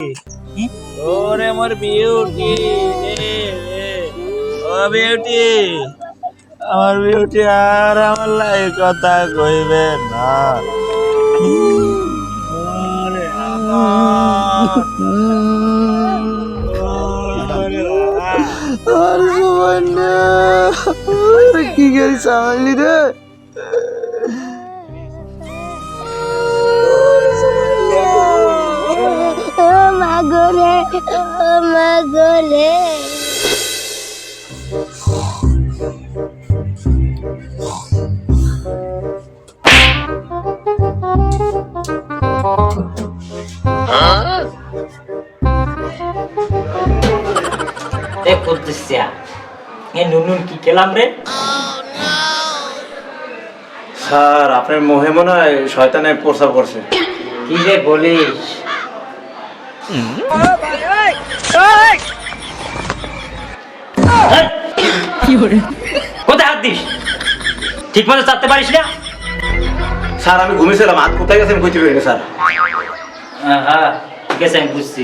ওরে মোর বিউটি ও বিউটি আমার বিউটি আর আমার লাই কথা কইবে না। আমার। আর না কি করি সামালি রে এ করতেছিয়া নুনুন কি খেলাম রে? স্যার আপনার মোহে মনে হয় শয়তানে প্রসাব করছে। কি রে বলিস? কোথায় হাত দিস? ঠিক মতো চাপতে পারিস না? স্যার আমি ঘুমিয়েছিলাম। হাত কোথায় গেছেন কইতে পারি না স্যার। হ্যাঁ ঠিক আছে আমি বুঝছি।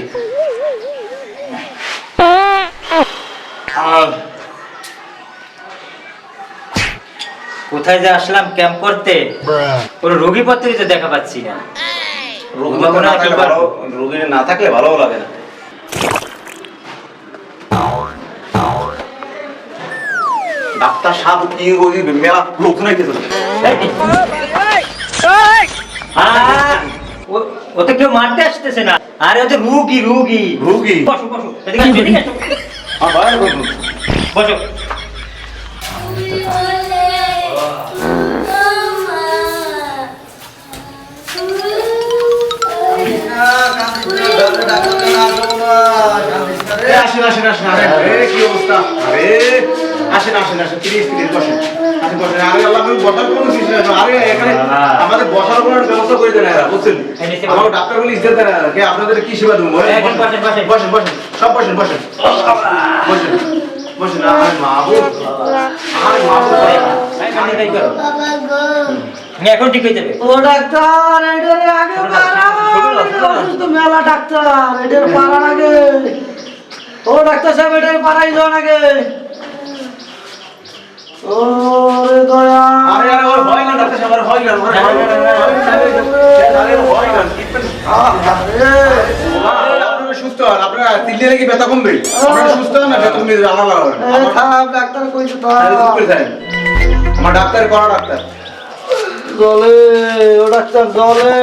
কোথায় যে আসলাম ক্যাম্প করতে কোনো রোগী পত্রই তো দেখা পাচ্ছি না। রোগী না থাকলে ভালো রোগী না থাকলে ভালোও লাগে না। ডাক্তার সাহেব কি ওই মেলা লোক নাই কিছু আহ, ও- তো কেউ মারতে আসতেছে না। আরে ও তো রুগী রুগী। রুগী? বসো বসো। বলুন বসো। আসেন আসেন আসেন আরে আরে, কি অবস্থা? আরে আসেন আসেন আসেন প্লিজ প্লিজ বসেন। আসেন বসেন। আরে আল্লাহ আমি বসার কোনো কিছু না আরে এখানে আমাদের বসার কোনো ব্যবস্থা করে দেন এরা বুঝছেন? এই নিচে আমার ডাক্তার বলে ইজ্জত দেন এরা কে আপনাদের কি সেবা দেবো? বসেন, বসেন। বসেন বসেন। সব বসেন বসেন। বসেন। বসেন। আরে মাহবুব। আরে মাহবুব। এই কানে তাই করো। এখন ঠিক হয়ে যাবে। ও ডাক্তার এটার আগে পারা অসুস্থ মেলা ডাক্তার এটার পারার আগে ও ডাক্তার সাহেব এটার পারাই যাওয়ার আগে। ও দয়া। আরে আরে ওর ভয় না ডাক্তার সাহেব আর ভয় না ভয় না ভয় সুস্থ হন আপনারা তিল্লে লেগে ব্যথা কমবে। আপনারা সুস্থ হন না ব্যথা কমবে আলাদা ডাক্তার কইছে তো। আমার ডাক্তার করা ডাক্তার। জলে ও ডাক্তার জলে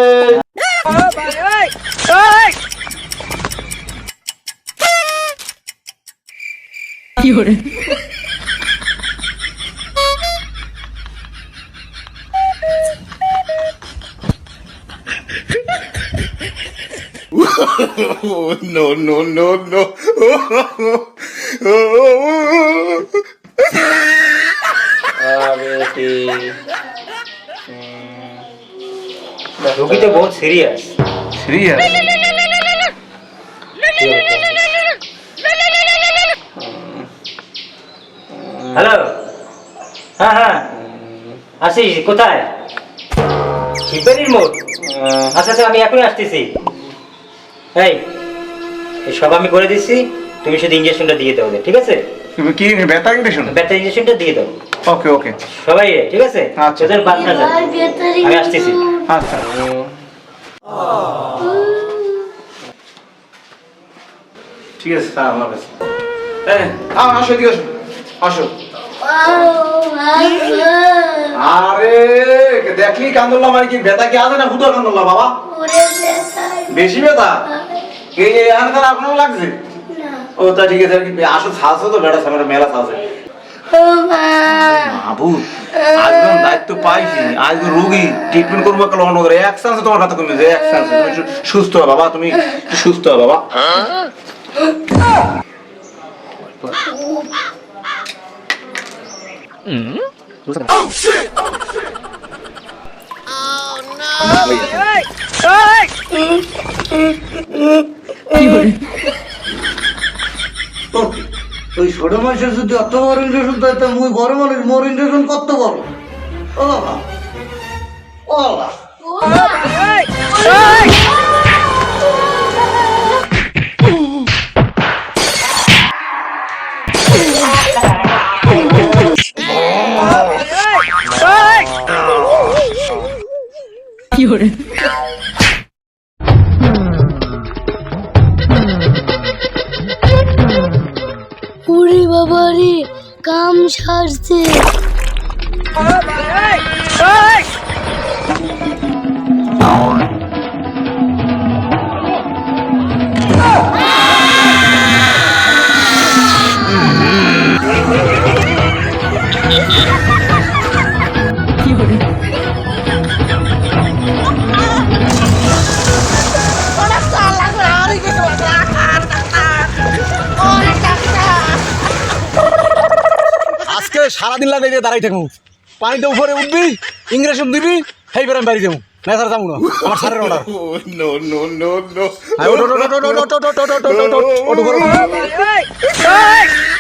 no, no, no, no. Beauty রোগী তো বহুত সিরিয়াস সিরিয়াস হ্যালো? হ্যাঁ হ্যাঁ। আসিস কোথায়? শিববাড়ির মোড়? আচ্ছা আচ্ছা আমি এখনই আসতেছি। এই এই সব আমি করে দিচ্ছি তুমি শুধু ইঞ্জেকশনটা দিয়ে দাও ঠিক আছে? কি ব্যথা ইনফেকশন ব্যথা ইঞ্জেকশনটা দিয়ে দাও। ওকে ওকে। সবাই ঠিক আছে? আচ্ছা। ওদের বাদ না আমি আসতেছি। আচ্ছা। ঠিক আছে স্যার আমার কাছে আ, আসো এদিকে আসো। আরে দেখলি কান্দুল্লাহ মানে কি? ব্যথা কি আছে না ভূত কান্দুল্লাহ বাবা? বেশি ব্যথা? এই আর তার আপনার লাগছে? ও তা ঠিক আছে আর কি। আসো ছাড়ছো তো বেটা সামনে মেলা ছাড়ছে দায়িত্ব পাইছি আজ তো রোগী ট্রিটমেন্ট করব কাল অন্য করে। এক চান্সে তোমার কথা কমে যায় এক চান্সে তুমি সুস্থ বাবা তুমি সুস্থ হও বাবা। ওই ছোট মানুষের যদি অত বড় ইঞ্জেকশন দেয় তা মুই বড় মানুষ মোর ইঞ্জেকশন কত বড় ও বাবা ও বাবা 有人。ওরে বাবা রে কাম সারছে সারাদিন লাগে দাঁড়াই থাকব পানিতে উপরে উঠবি ইংরেজ দিবি সেই বেড়ে বাড়ি যাব না স্যার যাব না আমার স্যারের অর্ডার Oh,